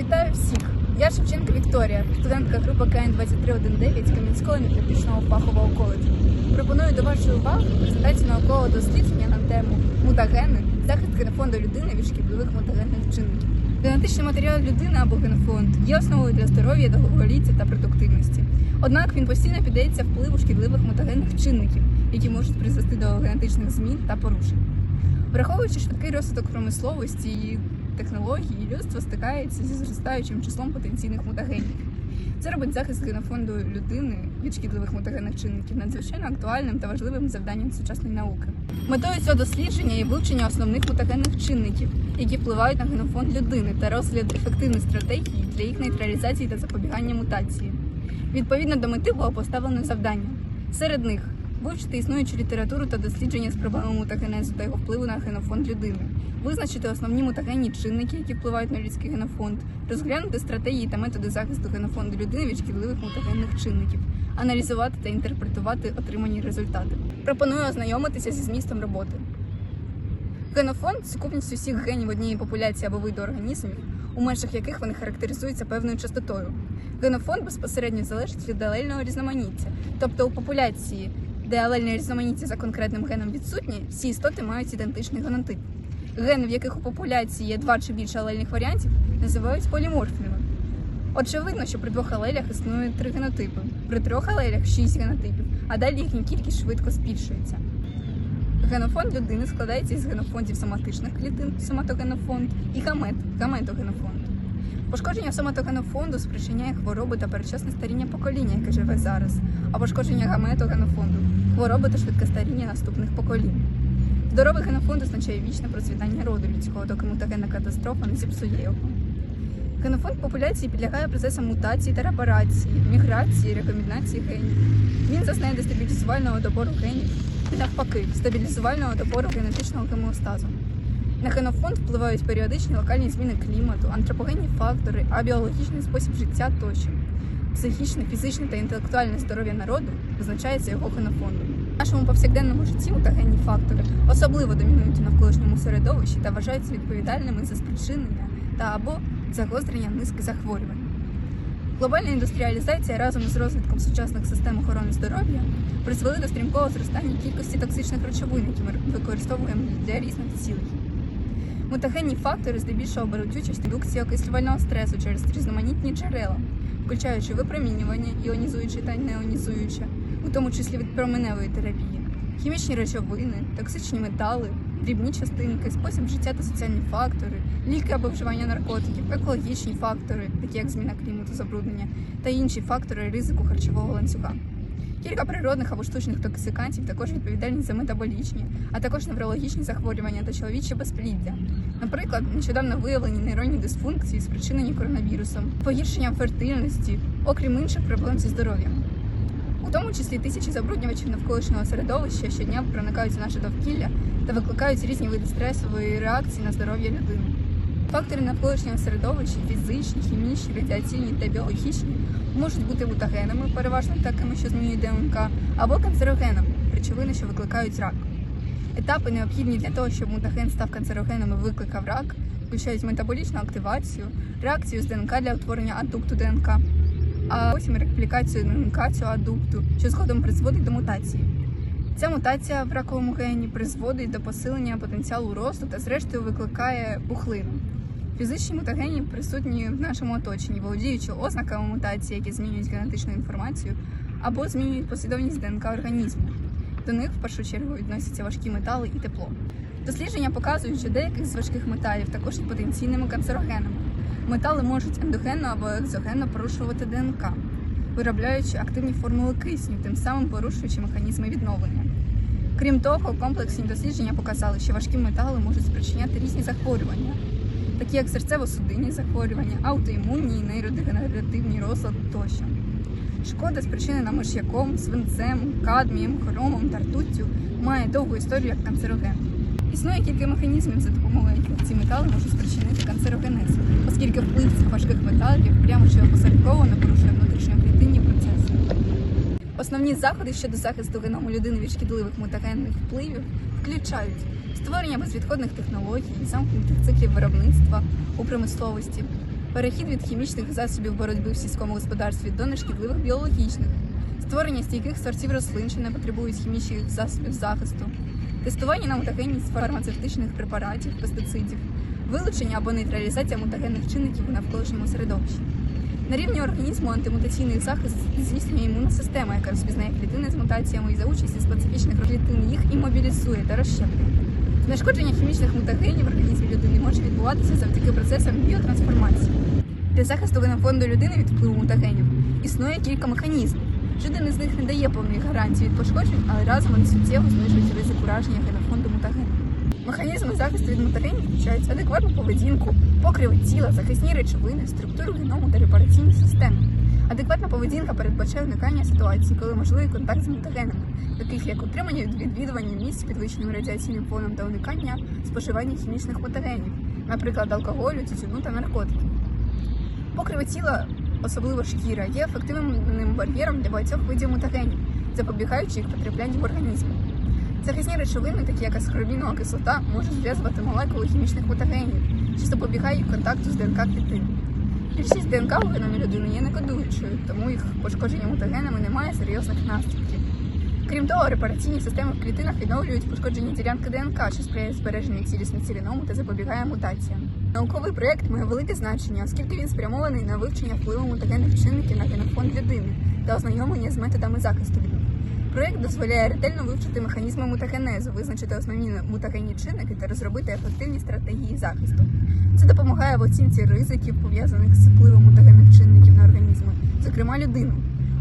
Вітаю всіх! Я Шевченко Вікторія, студентка групи КН 2319 Кам'янського енергетичного фахового коледжу. Пропоную до вашої уваги презентацію наукового дослідження на тему мутагени, захист генофонду людини від шкідливих мутагенних чинників. Генетичний матеріал людини або генофонд є основою для здоров'я, довголіття та продуктивності. Однак він постійно піддається впливу шкідливих мутагенних чинників, які можуть призвести до генетичних змін та порушень. Враховуючи швидкий розвиток промисловості і технологій, людство стикається зі зростаючим числом потенційних мутагенів. Це робить захист генофонду людини від шкідливих мутагенних чинників надзвичайно актуальним та важливим завданням сучасної науки. Метою цього дослідження є вивчення основних мутагенних чинників, які впливають на генофонд людини, та розгляд ефективних стратегій для їх нейтралізації та запобігання мутації. Відповідно до мети було поставлено завдання. Серед них вивчити існуючу літературу та дослідження з проблеми мутагенезу та його впливу на генофонд людини, визначити основні мутагенні чинники, які впливають на людський генофонд, розглянути стратегії та методи захисту генофонду людини від шкідливих мутагенних чинників, аналізувати та інтерпретувати отримані результати. Пропоную ознайомитися зі змістом роботи. Генофонд сукупність усіх генів однієї популяції або виду організмів, у межах яких вони характеризуються певною частотою. Генофонд безпосередньо залежить від алельного різноманіття, тобто у популяції, де алельне різноманіття за конкретним геном відсутні, всі істоти мають ідентичний генотип. Гени, в яких у популяції є два чи більше алельних варіантів, називають поліморфними. Очевидно, що при двох алелях існує три генотипи, при трьох алелях шість генотипів, а далі їхня кількість швидко збільшується. Генофонд людини складається із генофондів соматичних клітин, соматогенофонд, і гамет, гаметогенофонд. Пошкодження соматогенофонду спричиняє хвороби та передчасне старіння покоління, яке живе зараз, а пошкодження гаметогенофонду хвороби та швидке старіння наступних поколінь. Здоровий генофонд означає вічне процвітання роду людського, доки мутагенна катастрофа не зіпсує його. Генофонд популяції підлягає процесам мутації та репарації, міграції, рекомбінації генів. Він зазнає дестабілізувального добору генів і навпаки, стабілізувального добору генетичного гемостазу. На генофонд впливають періодичні локальні зміни клімату, антропогенні фактори, абіологічний спосіб життя тощо. Психічне, фізичне та інтелектуальне здоров'я народу визначається його генофондом. В нашому повсякденному житті мутагенні фактори особливо домінують у навколишньому середовищі та вважаються відповідальними за спричинення та або загострення низки захворювань. Глобальна індустріалізація разом із розвитком сучасних систем охорони здоров'я призвели до стрімкого зростання кількості токсичних речовин, які ми використовуємо для різних цілей. Мутагенні фактори здебільшого беруть участь в індукції окислювального стресу через різноманітні джерела, включаючи випромінювання, іонізуюче та неонізуюче, у тому числі від променевої терапії, хімічні речовини, токсичні метали, дрібні частинки, спосіб життя та соціальні фактори, ліки або вживання наркотиків, екологічні фактори, такі як зміна клімату, забруднення, та інші фактори ризику харчового ланцюга. Кілька природних або штучних токсикантів також відповідальні за метаболічні, а також неврологічні захворювання та чоловіче безпліддя. Наприклад, нещодавно виявлені нейронні дисфункції, спричинені коронавірусом, погіршенням фертильності, окрім інших проблем зі здоров'ям. У тому числі тисячі забруднювачів навколишнього середовища щодня проникають у наше довкілля та викликають різні види стресової реакції на здоров'я людини. Фактори навколишнього середовища фізичні, хімічні, радіаційні та біологічні можуть бути мутагенами, переважно такими, що змінюють ДНК, або канцерогенами, речовини, що викликають рак. Етапи необхідні для того, щоб мутаген став канцерогеном і викликав рак, включають метаболічну активацію, реакцію з ДНК для утворення адукту ДНК, а потім реплікацію ДНК цього адукту, що згодом призводить до мутації. Ця мутація в раковому гені призводить до посилення потенціалу росту та, зрештою, викликає пухлину. Фізичні мутагені присутні в нашому оточенні, володіючи ознаками мутації, які змінюють генетичну інформацію, або змінюють послідовність ДНК організму. До них в першу чергу відносяться важкі метали і тепло. Дослідження показують, що деяких з важких металів також є потенційними канцерогенами. Метали можуть ендогенно або екзогенно порушувати ДНК, виробляючи активні формули кисню, тим самим порушуючи механізми відновлення. Крім того, комплексні дослідження показали, що важкі метали можуть спричиняти різні захворювання, такі як серцево-судинні захворювання, аутоімунні, нейродегенеративні розлади тощо. Шкода, спричинена миш'яком, свинцем, кадмієм, хромом та ртуттю, має довгу історію як канцероген. Існує кілька механізмів, за допомогою яких ці метали можуть спричинити канцерогенез, оскільки вплив цих важких металів прямо чи опосередковано порушує внутрішньоклітинні процеси. Основні заходи щодо захисту геному людини від шкідливих мутагенних впливів включають створення безвідходних технологій, замкнутих циклів виробництва у промисловості, перехід від хімічних засобів боротьби в сільському господарстві до нешкідливих біологічних, створення стійких сортів рослин, що не потребують хімічних засобів захисту, тестування на мутагенність фармацевтичних препаратів, пестицидів, вилучення або нейтралізація мутагенних чинників у навколишньому середовищі. На рівні організму антимутаційний захист здійснює імунна система, яка розпізнає клітини з мутаціями і за участі специфічних клітин їх імобілізує та розщеплює. Знешкодження хімічних мутагенів в організмі людини може відбуватися завдяки процесам біотрансформації. Для захисту генофонду людини від впливу мутагенів існує кілька механізмів. Жоден з них не дає повної гарантії від пошкоджень, але разом вони суттєво знижують ризик ураження генофонду мутагенів. Механізми захисту від мутагенів включають адекватну поведінку, покриви тіла, захисні речовини, структуру геному та репараційні системи. Адекватна поведінка передбачає уникання ситуацій, коли можливий контакт з мутагенами, таких як утримання від відвідування місць підвищеним радіаційним фоном та уникання споживання хімічних мутагенів, наприклад, алкоголю, тютюну та наркотиків. Покриви тіла, особливо шкіра, є ефективним бар'єром для багатьох видів мутагенів, запобігаючи їх потраплянню в організм. Захисні речовини, такі як аскорбінова кислота, можуть зв'язувати молекули хімічних мутагенів, що запобігають контакту з ДНК клітин. Більшість ДНК у геномі людини є некодуючою, тому їх пошкодження мутагенами не має серйозних наслідків. Крім того, репараційні системи в клітинах відновлюють пошкоджені ділянки ДНК, що сприяє збереженню цілісності геному та запобігає мутаціям. Науковий проєкт має велике значення, оскільки він спрямований на вивчення впливу мутагенних чинників на генофонд людини та ознайомлення з методами захисту від них. Проєкт дозволяє ретельно вивчити механізми мутагенезу, визначити основні мутагенні чинники та розробити ефективні стратегії захисту. Це допомагає в оцінці ризиків, пов'язаних з впливом мутагенних чинників на організми, зокрема людину.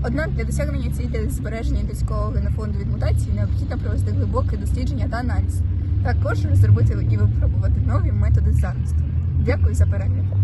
Однак для досягнення цілі збереження людського генофонду від мутацій необхідно провести глибоке дослідження та аналіз. Також розробити і випробувати нові методи захисту. Дякую за перегляд.